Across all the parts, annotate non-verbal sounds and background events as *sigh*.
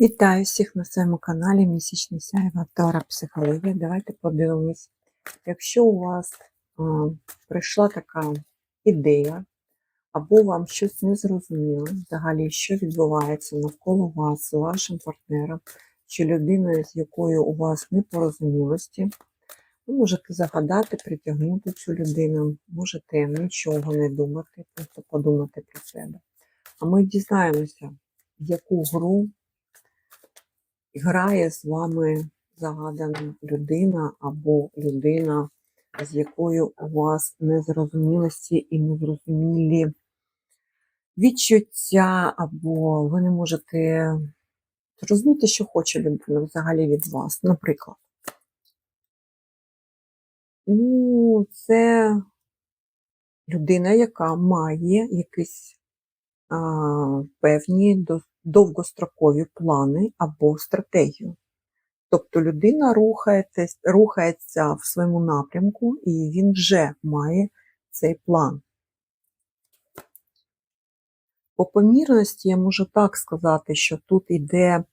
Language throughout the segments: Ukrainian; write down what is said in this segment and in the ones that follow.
Вітаю всіх на своєму каналі Місячний Сяєва Тора Психологія. Давайте подивимось. Якщо у вас а, прийшла така ідея, або вам щось не зрозуміло, взагалі, що відбувається навколо вас з вашим партнером, чи людиною, з якою у вас непорозумілості, ви можете загадати, притягнути цю людину, можете нічого не думати, просто подумати про себе. А ми дізнаємося, яку гру грає з вами загадана людина або людина, з якою у вас незрозумілості і незрозумілі відчуття, або ви не можете зрозуміти, що хоче людина взагалі від вас. Наприклад, ну, це людина, яка має якісь а, певні до- довгострокові плани або стратегію. Тобто людина рухається, рухається в своєму напрямку, і він вже має цей план. По помірності я можу так сказати, що тут іде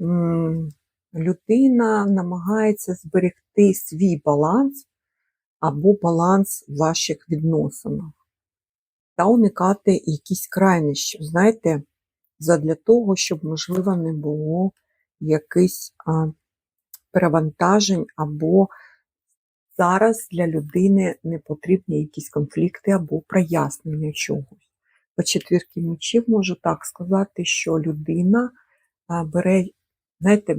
м, людина намагається зберегти свій баланс або баланс в ваших відносинах та уникати якісь крайнощів, знаєте, задля того, щоб, можливо, не було якихось перевантажень, або зараз для людини не потрібні якісь конфлікти або прояснення чогось. По четвірки мечів можу так сказати, що людина бере, знаєте,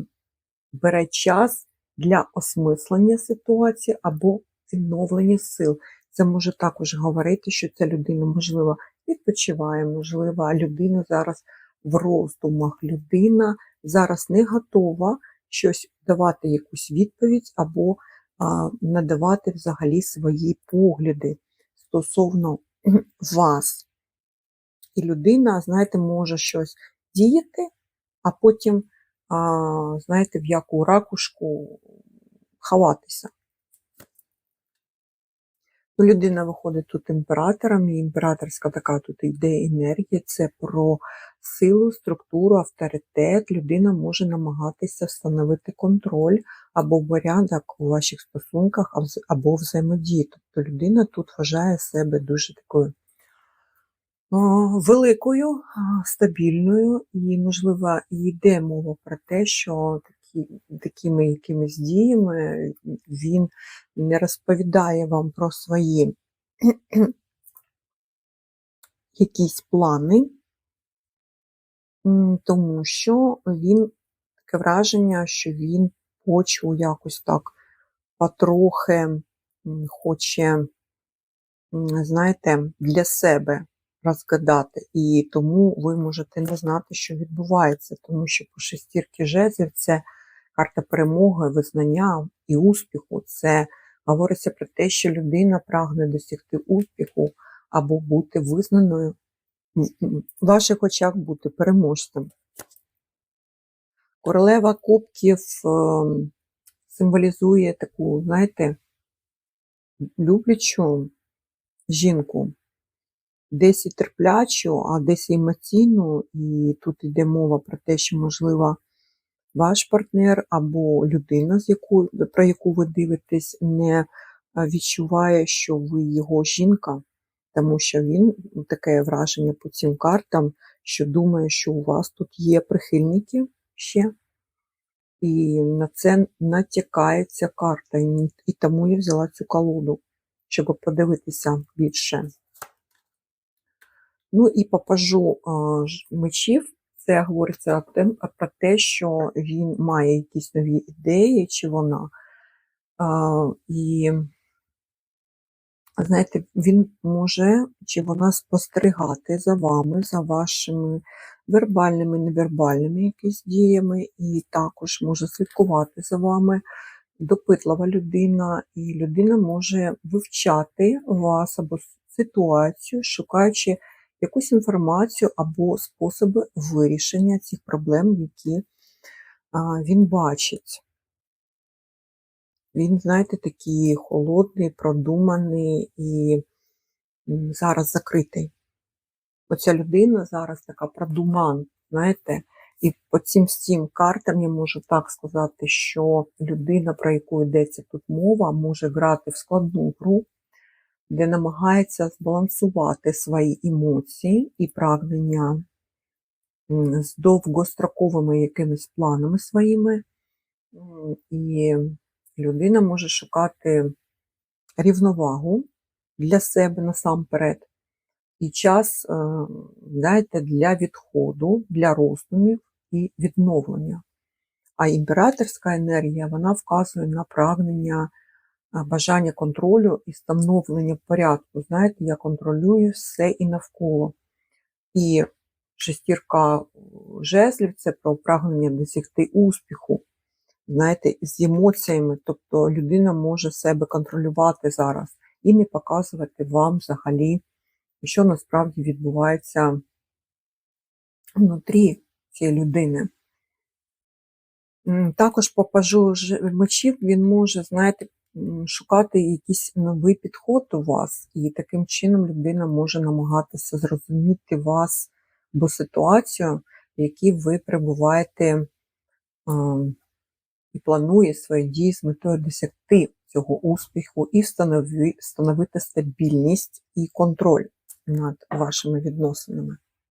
бере час для осмислення ситуації або відновлення сил. Це може також говорити, що ця людина, можливо, відпочиває, можливо, людина зараз в роздумах, людина зараз не готова щось давати якусь відповідь або а, надавати взагалі свої погляди стосовно *clears throat* вас. І людина, знаєте, може щось діяти, а потім, а, знаєте, в яку ракушку ховатися. Ну, людина виходить тут імператором, і імператорська така тут йде енергія, це про силу, структуру, авторитет. Людина може намагатися встановити контроль або порядок у ваших стосунках, або взаємодії. Тобто людина тут вважає себе дуже такою великою, стабільною, і, можливо, йде мова про те, що такими якимись діями він не розповідає вам про свої *clears throat* якісь плани, тому що він таке враження, що він почву якось так потрохи хоче, знаєте, для себе розгадати. І тому ви можете не знати, що відбувається, тому що по шестірки жезлів це карта перемоги, визнання і успіху. Це говориться про те, що людина прагне досягти успіху або бути визнаною в ваших очах бути переможцем. Королева кубків ем, символізує таку, знаєте, люблячу жінку, десь і терплячу, а десь і емоційну, і тут йде мова про те, що, можливо, ваш партнер або людина, з якою, про яку ви дивитесь, не відчуває, що ви його жінка, тому що він ну, таке враження по цим картам, що думає, що у вас тут є прихильники ще. І на це натякає ця карта, і, тому я взяла цю колоду, щоб подивитися більше. Ну і по пажу а, ж- мечів, це говориться про те- що він має якісь нові ідеї, чи вона. І, знаєте, він може чи вона спостерігати за вами, за вашими вербальними, невербальними якісь діями, і також може слідкувати за вами. Допитлива людина, і людина може вивчати вас або ситуацію, шукаючи якусь інформацію або способи вирішення цих проблем, які він бачить. Він, знаєте, такий холодний, продуманий і зараз закритий. Оця людина зараз така продуман, знаєте, І по цим всім картам я можу так сказати, що людина, про яку йдеться тут мова, може грати в складну гру, де намагається збалансувати свої емоції і прагнення з довгостроковими якимись планами своїми. І людина може шукати рівновагу для себе насамперед. І час, е, знаєте, для відходу, для роздумів і відновлення. А імператорська енергія вона вказує на прагнення, бажання контролю і встановлення порядку. Знаєте, я контролюю все і навколо. І шестірка е, жезлів це про прагнення досягти успіху, знаєте, з емоціями. Тобто людина може себе контролювати зараз і не показувати вам взагалі, що насправді відбувається внутрі цієї людини. Також по пажу мечів він може, знаєте, шукати якийсь новий підход у вас, і таким чином людина може намагатися зрозуміти вас або ситуацію, в якій ви перебуваєте і планує свої дії з метою досягти цього успіху і встановити стабільність і контроль над вашими відносинами.